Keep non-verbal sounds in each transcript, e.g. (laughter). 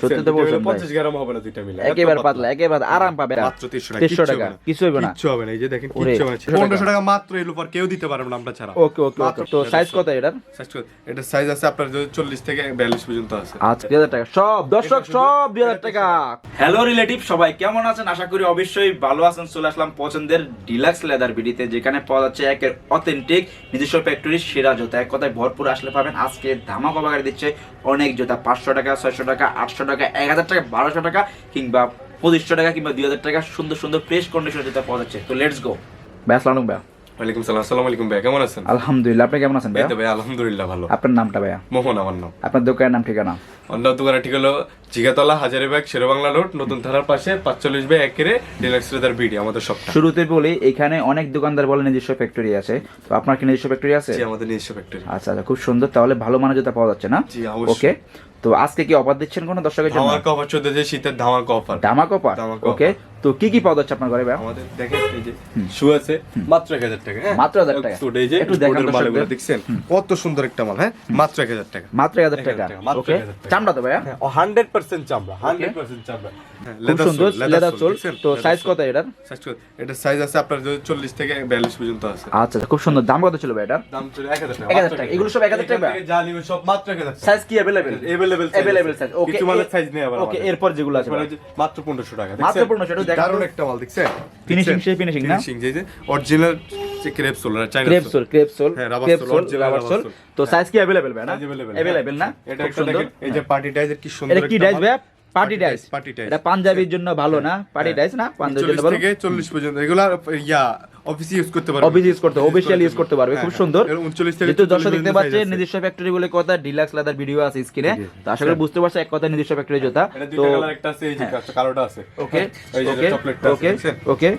সত্যি তো বলছেন ভাই। পঞ্চাশ গ্রাম হবে না দুইটা মিলে। একেবারে পাতলা। একেবারে আরাম পাবে মাত্র তিনশো টাকা তিনশো কিচ্ছু টাকা হবে না। কিছু হইবে না। কিচ্ছু হবে না এই যে দেখেন ওরে, হবে না। 600 টাকা। মাত্র এর উপর কেউ দিতে পারবে না আমরা ছাড়া ওকে ওকে ওকে। তো সাইজ কত এটার? এটা সাইজ আছে আপনার চল্লিশ থেকে বিয়াল্লিশ পর্যন্ত আছে। আচ্ছা দুই হাজার টাকা। সব দর্শক সব দুই হাজার টাকা। হ্যালো রিলেটিভ সবাই কেমন আছেন? আশা করি অবশ্যই ভালো আছেন। চলে আসলাম পছন্দের ডিলাক্স লেদার বিডিতে যেখানে পাওয়া যাচ্ছে একের অথেন্টিক নিজস্ব ফ্যাক্টরি সেরা জুতা। এক কথায় ভরপুর আসলে পাবেন। আজকে ধামাকা বাগারে দিচ্ছে। অনেক জুতা পাঁচশো টাকা ছয়শো টাকা আটশো টাকা এক হাজার টাকা বারোশো টাকা কিংবা পঁচিশশো টাকা কিংবা দুই হাজার টাকা সুন্দর সুন্দর ফ্রেশ কন্ডিশনের জুতা পাওয়া যাচ্ছে। তো লেটস গো ভাই আসসালাম ভাইয়া ওয়ালাইকুম সালাম আসসালামু আলাইকুম ভাই কেমন আছেন? আলহামদুলিল্লাহ আপনি কেমন আছেন এই ভাইয়া ভাই আলহামদুলিল্লাহ ভালো। আপনার নামটা ভাইয়া? মোহন আমার নাম। আপনার দোকানের নাম ঠিকানা? অন্য দোকানে ঠিক হলো জিগাতলা হাজারিবাগ শেরবাংলা রোড নতুন থানার পাশে পাঁচচল্লিশ বাই একেরে ডিলাক্স লেদার বিডি আমাদের সবটা শুরুতে বলি এখানে অনেক দোকানদার বলে নিজস্ব ফ্যাক্টরি আছে। তো আপনার কি নিজস্ব ফ্যাক্টরি আছে? জি আমাদের নিজস্ব ফ্যাক্টরি আচ্ছা আচ্ছা খুব সুন্দর তাহলে ভালো মানের জুতা পাওয়া যাচ্ছে না? জি, অবশ্যই। ওকে তো আজকে কি অফার দিচ্ছেন কোনো দর্শকের জন্য ধামাকা অফার চলতেছে শীতের ধামাকা অফার দামাক অফার ধামাকা ওকে তো কি কি পাওয়া যাচ্ছে আপনার ঘরে ভাই আমাদের দেখেন এই যে শু আছে মাত্র এক হাজার টাকা হ্যাঁ? মাত্র 1000 টাকা। সুট এই যে একটু দেখান বোর্ডের দর্শকদের। মালগুলো দেখছেন কত সুন্দর একটা মাল হ্যাঁ মাত্র এক হাজার টাকা মাত্র এক হাজার 1000 টাকা টাকা, মাত্র ওকে 1000 টাকা। চামড়া তো ভাইয়া হান্ড্রেড পার্সেন্ট চামড়া হান্ড্রেড পার্সেন্ট চামড়া খুব সুন্দর লেদার চোল তো সাইজ কত এটার এটা সাইজ আছে আপনার চল্লিশ থেকে বিয়াল্লিশ পর্যন্ত আছে আচ্ছা আচ্ছা, খুব সুন্দর দাম কত ছিল ভাই এটার দাম চলে এক হাজার টাকা 1000 মাত্র টাকা। 1000 এগুলো সব 1000 টাকা? এখান থেকে যা নিবে সব মাত্র এক হাজার টাকা সাইজ কি अवेलेबल Available size अवेलेबल আছে। সাইজ ওকে কিছু মালের size নেই আবার ওকে আমাদের। এরপর যেগুলো আছে এরপরে যে মাত্র পনেরোশো টাকা মাত্র দেখছেন? 1500 টাকা, দেখান তো। দারুণ একটা মাল দেখছেন ফিনিশিং সেই ফিনিশিং না ফিনিশিং যে অরিজিনাল যে crepe sole China crepe sole crepe sole হ্যাঁ, rubber crepe sole, sole original rubber rubber sole sole। তো সাইজ কি अवेलेबल ভাই না Available, अवेलेबल না এটা খুব একটা সুন্দর দেখেন এই যে পার্টি ডাইজের কি সুন্দর এটা কি একটা ডাইস মাল। ভাই পার্টি ডাইস পার্টি ডাইস এটা পাঞ্জাবির জন্য ভালো না পার্টি ডাইস না পাঞ্জাবির জন্য 40 ভালো থেকে 40 পর্যন্ত এগুলা ইয়া অফিসে ইউজ করতে পারবে। অফিস ইউজ করতে অফিসিয়াল ইউজ করতে পারবে। খুব হ্যাঁ, সুন্দর। হ্যাঁ। 39 থেকে যেহেতু দর্শক দেখতে পাচ্ছে। নিজস্ব ফ্যাক্টরি বলে কথা ডিলাক্স লেদার ভিডিও আছে স্ক্রিনে তো আশা করি বুঝতে পারছ এক কথা নিজস্ব ফ্যাক্টরি জোতা। তো একটা আছে এই যে কালোটা আছে। ওকে ওকে? ওকে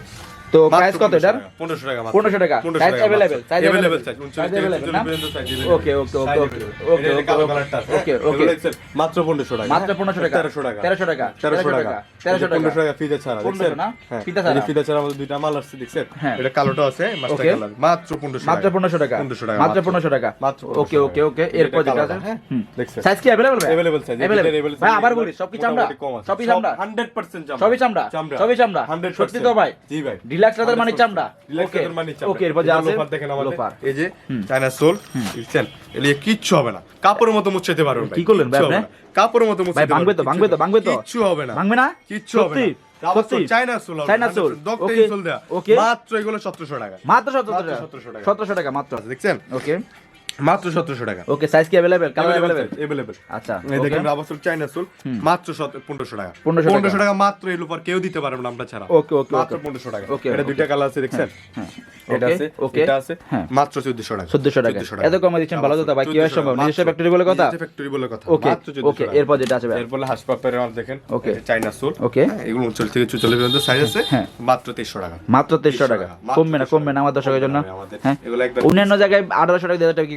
তো মাত্র প্রাইস কত এটার 1500 টাকা মাত্র। 1500 টাকা 1500 সাইজ টাকা अवेलेबल মাত্র। Size Available available size, 39 size থেকে अवेलेबल 40 না পর্যন্ত size available। ওকে ওকে ওকে Size ওকে available। ওকে এটা যে ওকে কালো ওকে কালারটা আছে, ওকে এগুলো ওকে দেখছেন? মাত্র 1500 টাকা মাত্র 1500 টাকা 1300 টাকা 1300 টাকা 1300 টাকা 1300 টাকা 1500 টাকা ফিদা ছাড়া 1500 দেখছেন না? হ্যাঁ ফিতা এই যে ছাড়া। ফিদা ছাড়া আমাদের দুইটা মাল আসছে দেখছেন হ্যাঁ। এটা কালোটা আছে মাস্টার Okay. কালার মাত্র 1500 মাত্র 1500 টাকা 1500 টাকা মাত্র 1500 টাকা মাত্র ওকে ওকে ওকে এরপর যেটা আছে হ্যাঁ হুম দেখছেন সাইজ কি अवेलेबल ভাই Available size, Available? এটার available ভাই size আবার এগুলো বলি সব কি চামড়া মোটামুটি কম আছে। সবই সব চামড়া 100% চামড়া সবই চামড়া চামড়া সবই চামড়া 100% সত্যি তো ভাই জি ভাই ডিলাক্স লেদার মানে চামড়া ওকে। ওকে এরপর যা আছে লোফার দেখেন আমাদের, লোফার। এই যে চায়না সোল দেখছেন এলিয়ে কিচ্ছু হবে না। কাপড়ের মতো মুছাইতে পারবেন কি করলেন ভাই আপনি? কাপড়ের মতো মুছাইতে ভাই, ভাঙবে তো, ভাঙবে তো, ভাঙবে তো? কিচ্ছু হবে না। ভাঙবে না? কিচ্ছু হবে না। রাবার সত্যি? সোল, চায়না সোল হবে, China 100% sole, doctor okay, sole দেয়া। ওকে। মাত্র এগুলো 1700 টাকা। মাত্র সতেরোশো টাকা। 1700 টাকা। 1700 টাকা মাত্র। দেখছেন? ওকে মাত্র 1700 টাকা ওকে সাইজ কি अवेलेबल কালার अवेलेबल अवेलेबल আচ্ছা এই ওকে দেখেন রাবার সোল চায়না সোল মাত্র 1500 টাকা 1500 টাকা। 1500 টাকা মাত্র এর উপর কেউ দিতে পারবে না আমরা ছাড়া ওকে, ওকে, মাত্র ওকে। 1500 টাকা ওকে, এটা ওকে। দুইটা কালার আছে দেখছেন হ্যাঁ এটা ওকে, আছে ওকে এটা আছে হ্যাঁ। মাত্র 1400 টাকা 1400 টাকা 1400 এত কমে দিচ্ছেন ভালো কথা ভাই কি হয় 1400 সম্ভব টাকা, নিজস্ব মাত্র। ফ্যাক্টরি বলে কথা নিজস্ব ফ্যাক্টরি বলে কথা ওকে মাত্র 1400 ওকে টাকা। এরপর যেটা আছে ভাই এরপর হাস পাপের মাল দেখেন ওকে। এই যে চাইনা সোল ওকে। হ্যাঁ, এগুলো 39 থেকে 44 পর্যন্ত সাইজ আছে হ্যাঁ। মাত্র 2300 টাকা মাত্র 1300 টাকা মাত্র কমবে না 1300 কমবে না আমার দর্শকের জন্য কমবে না আমাদের। হ্যাঁ এগুলো একবার- অন্যান্য জায়গায় 1800 টাকা 2000 টাকা কি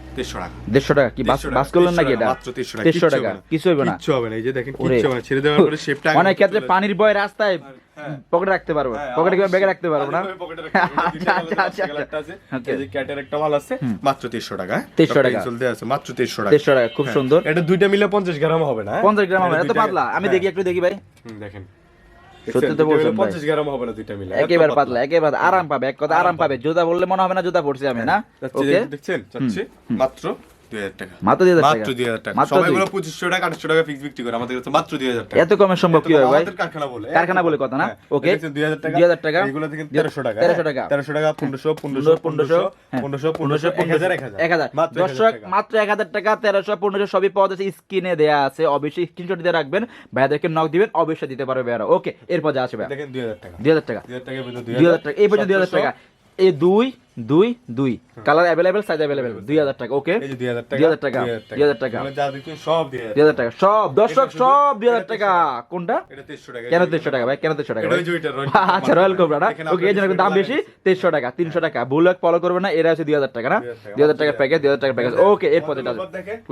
1300 টাকা। 150 টাকা কি? বাস করলেন নাকি এটা? মাত্র 1300 টাকা। 1300 টাকা? কিছু হইবে না। কিচ্ছু হবে না এই যে দেখেন কিচ্ছু হবে না। ছেড়ে দেওয়ার পরে (laughs) শেপটা অনেক ক্ষেত্রে পানির বয় রাস্তায় পকেটে রাখতে পারব। হ্যাঁ, পকেটে কিংবা ব্যাগে রাখতে পারব না? আচ্ছা আচ্ছা, আচ্ছা। Okay. এই যে ক্যাটের একটা মাল আছে মাত্র 1300 টাকা। 1300 টাকা। আছে মাত্র 1300 টাকা। 1300 টাকা খুব হ্যাঁ। সুন্দর। এটা দুইটা মিলে 50 গ্রাম হবে না হ্যাঁ? 50 গ্রাম হবে এটা এত পাতলা। আমি হ্যাঁ। দেখি একটু দেখি ভাই। দেখেন। সত্যি তো দুইটা মিলে বলছেন 50 গ্রাম হবে না দুইটা মিলে। একেবারে পাতলা। একেবারে আরাম পাবে এক কথা আরাম পাবে। জুতা বললে মনে হবে না জুতা পড়ছি আমি না? ওকে দেখছেন? মাত্র 2000 টাকা মাত্র 2000 টাকা মাত্র 2000 টাকা মাত্র সবাই দুই। বলে 2500 টাকা 800 টাকা ফিক্স বিক্রি করে আমাদের কাছে মাত্র 2000 টাকা এত কমে সম্ভব কি হয় ভাই কারখানা বলে কারখানা বলে কথা না হ্যাঁ, ওকে দেখছেন 2000 টাকা 2000 টাকা এগুলো দেখেন 1300 টাকা 1300 টাকা 1300 টাকা 1500 1500 1500 হ্যাঁ। 1500 1500 1000 1000 মাত্র 1000 দর্শক টাকা। মাত্র 1000 টাকা 1300 1500 সবই পাওয়া যাচ্ছে স্ক্রিনে দেয়া আছে অবশ্যই স্ক্রিনশট দিয়ে রাখবেন ভাইয়াদেরকে নক দিবেন অবশ্যই দিতে পারবে ভাইয়ারা ওকে এরপর যা আছে ভাই দেখেন 2000 টাকা 2000 টাকা 2000 টাকা পর্যন্ত 2000 টাকা এই পর্যন্ত 2000 টাকা এই দুই দুই দুই কালার অ্যাভেলেবেল সাইজ অ্যাভেলেবেল দুই হাজার টাকা ওকে দুই হাজার টাকা দুই হাজার টাকা সব দুই হাজার টাকা সব দর্শক সব দুই হাজার টাকা কোনটা কেন তেইশশো টাকা ভাই কেন তেইশশো টাকা আচ্ছা রয়্যাল কোবরা না ওকে এই জন্য দাম বেশি তেইশশো টাকা তিনশো টাকা বুলক ফলো করবে না এরা হচ্ছে দুই হাজার টাকা না দুই হাজার টাকা প্যাকেজ দুই হাজার টাকা প্যাকেজ ওকে এরপর এটা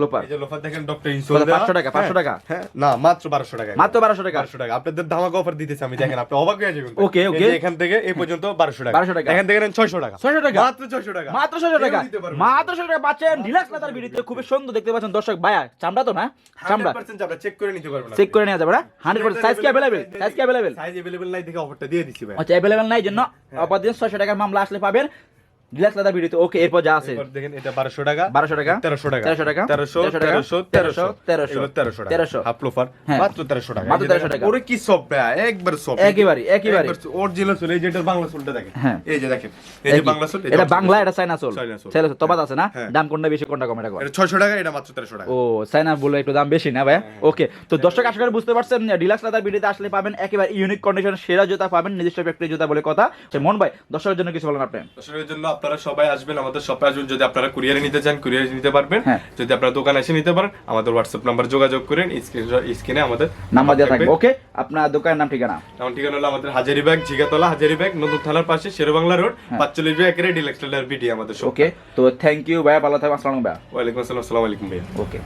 লোফার দেখেন ডক্টর ইনসোল 500 টাকা, 500 টাকা? হ্যাঁ না মাত্র 1200 টাকা মাত্র বারোশো টাকা 1200 টাকা আপনাদের ধামাকা অফার দিতেছি আমি দেখেন আপনি অবাক হয়ে যাবেন okay. যে এখান থেকে এই পর্যন্ত 1200 টাকা 1200 টাকা। এখান থেকে 600 টাকা 600 টাকা? মাত্র 600 টাকা মাত্র ছশো টাকা কেউ দিতে পারবে না। মাত্র ছশো টাকা পাচ্ছেন রিল্যাক্স লাতার ভিডিওতে খুবই সুন্দর দেখতে পাচ্ছেন দর্শক ভাইয়া চামড়া তো না চামড়া 100% আপনারা চেক করে নিতে পারবেন চেক করে নেওয়া যাবে না হান্ড্রেড পার্সেন্ট সাইজ কি অ্যাভেলেবেল সাইজ কি অ্যাভেলেবেল সাইজ अवेलेबल নাই দেখে অফারটা দিয়ে দিছি ভাই আচ্ছা অ্যাভেলেবেল নাই জন্য অপর দিন ছয়শো টাকার মামলা আসলে পাবেন ভিডিওতে ওকে এরপর যা আছে। দেখেন এটা 1200 টাকা 1200 টাকা 1300 টাকা 1300 টাকা 1300 1300 1300 1300 এগুলো 1300 টাকা 1300 হাফ লোফার হ্যাঁ। মাত্র 1300 টাকা। মাত্র এই 1300 টাকা। ওরে কি সব একবার সব। একেবারে, একেবারে। অরিজিনাল সোল এই বাংলা দেখেন। হ্যাঁ। এই যে দেখেন এই যে বাংলা এটা বাংলা এটা চাইনা। চাইনা তবাদ আছে না? হ্যাঁ। দাম কোনটা বেশি কোনটা কম এটা কম। এটা 600 টাকা এটা মাত্র 1300 টাকা। ও চাইনা বলে একটু দাম বেশি না ভাই? ওকে তো দর্শক আশা করি বুঝতে পারছেন ডিলাক্স লাদার ভিডিওতে আসলে পাবেন একেবারে ইউনিক কন্ডিশন সেরা জুতা পাবেন নিজস্ব ফ্যাক্টরি জুতা বলে কথা। মন ভাই দর্শকের জন্য কিছু বলেন আপনি? দর্শকের জন্য আপনারা সবাই আসবেন আমাদের শপে আসবেন। যদি আপনারা কুরিয়ারে নিতে চান কুরিয়ারে নিতে পারবেন। হ্যাঁ। যদি আপনারা দোকানে এসে নিতে পারেন আমাদের হোয়াটসঅ্যাপ নাম্বার যোগাযোগ করেন স্ক্রিনে আমাদের নাম্বার দেওয়া থাকবে। ওকে আপনার দোকানের নাম ঠিকানা? নাম ঠিকানা হলো আমাদের হাজারিবাগ জিগাতলা হাজারিবাগ নতুন থানার পাশে শেরবাংলা রোড হ্যাঁ। পাঁচচল্লিশ বাই একের ডিলেক্সটার বিডি আমাদের ওকে তো থ্যাংক ইউ ভাই ভালো থাকবেন আসসালামু ভাইয়া ওয়ালাইকুম আসসালাম আসসালামু আলাইকুম ভাইয়া। ওকে